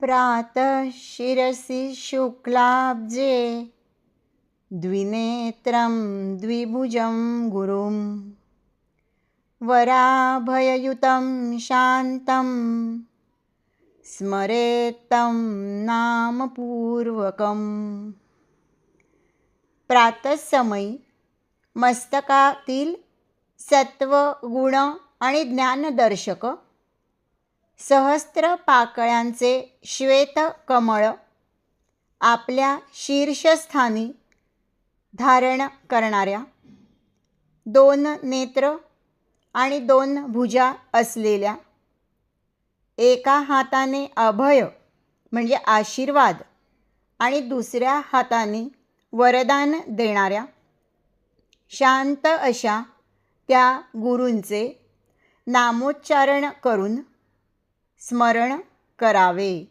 प्रातः शिरसि शुक्लाब्जे द्विनेत्रं द्विभुजं गुरुं वराभययुतं शान्तं स्मरेत्तं नामपूर्वकम् प्रातःसमयी मस्तकातील सत्व गुण आणि ज्ञानदर्शक सहस्त्र पाकळ्यांचे श्वेत कमळ आपल्या शीर्षस्थानी धारण करणाऱ्या. दोन नेत्र आणि दोन भुजा असलेल्या. एका हाताने अभय म्हणजे आशीर्वाद आणि दुसऱ्या हाताने वरदान देणाऱ्या. शांत अशा त्या गुरूंचे नामोच्चारण करून स्मरण करावे.